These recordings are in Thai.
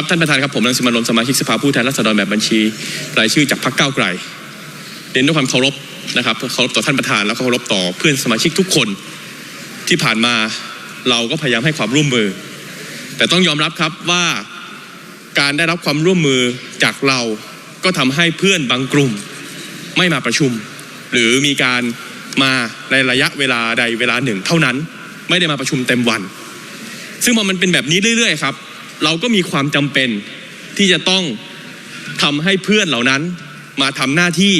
ครับท่านประธานครับผมรังสิมันต์โรมสมาชิกสภาผู้แทนราษฎรแบบบัญชี รายชื่อจากพรรคก้าวไกลเรียนด้วยความเคารพนะครับเคารพต่อท่านประธานแล้วก็เคารพต่อเพื่อนสมาชิกทุกคนที่ผ่านมาเราก็พยายามให้ความร่วมมือ แต่ต้องยอมรับครับว่าการได้รับความร่วมมือจากเราก็ทำให้เพื่อนบางกลุ่มไม่มาประชุม หรือมีการมาในระยะเวลาใดเวลาหนึ่ง เท่านั้นไม่ได้มาประชุมเต็มวัน ซึ่งพอมันเป็นแบบนี้เรื่อยๆครับ เราก็มีความจำเป็นที่จะต้องทำให้เพื่อนเหล่านั้นมาทำหน้าที่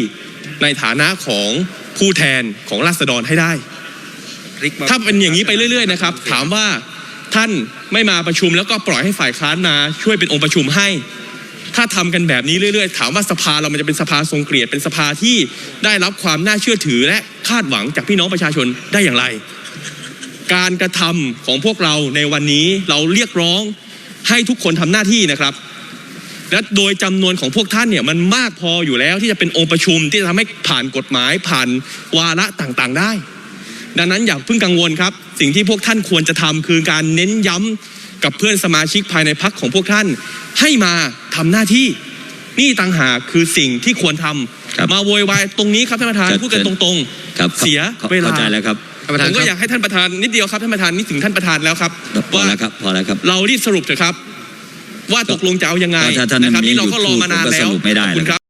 ในฐานะของผู้แทนของราษฎรให้ได้ ถ้าเป็นอย่างนี้ไปเรื่อย ๆ นะครับ ถามว่าท่านไม่มาประชุมแล้วก็ปล่อยให้ฝ่ายค้านมาช่วยเป็นองค์ประชุมให้ ถ้าทำกันแบบนี้เรื่อยๆ ถามว่าสภาเรามันจะเป็นสภาทรงเกียรติเป็นสภาที่ได้รับความน่าเชื่อถือและคาดหวังจากพี่น้องประชาชนได้อย่างไร การกระทำของพวกเราในวันนี้เราเรียกร้อง ให้ทุกคนทำหน้าที่นะครับ และโดยจำนวนของพวกท่านเนี่ยมันมากพออยู่แล้วที่จะเป็นองค์ประชุมที่จะทำให้ผ่านกฎหมายผ่านวาระต่างๆ ได้ ดังนั้นอย่าเพิ่งกังวลครับ สิ่งที่พวกท่านควรจะทำคือการเน้นย้ำกับเพื่อนสมาชิกภายในพักของพวกท่าน ให้มาทำหน้าที่นี่ต่างหากคือสิ่งที่ควรทำครับมาโวยวายตรงนี้ครับท่านประธานเชิญพูดกันตรงครับเสียข้าเวลาเข้าใจแล้วครับ ๆผมก็อยากให้ท่านประธานนิดเดียวครับท่านประธานนี่ถึงท่านประธานแล้วครับพอแล้วครับพอแล้วครับเรารีบสรุปเถอะครับ ว่าตกลงจะเอายังไงถ้าท่านนะครับไม่นี่เราก็หยุดรอมานานพูดก็แล้สวรุปไม่ได้ขอบคุณครับ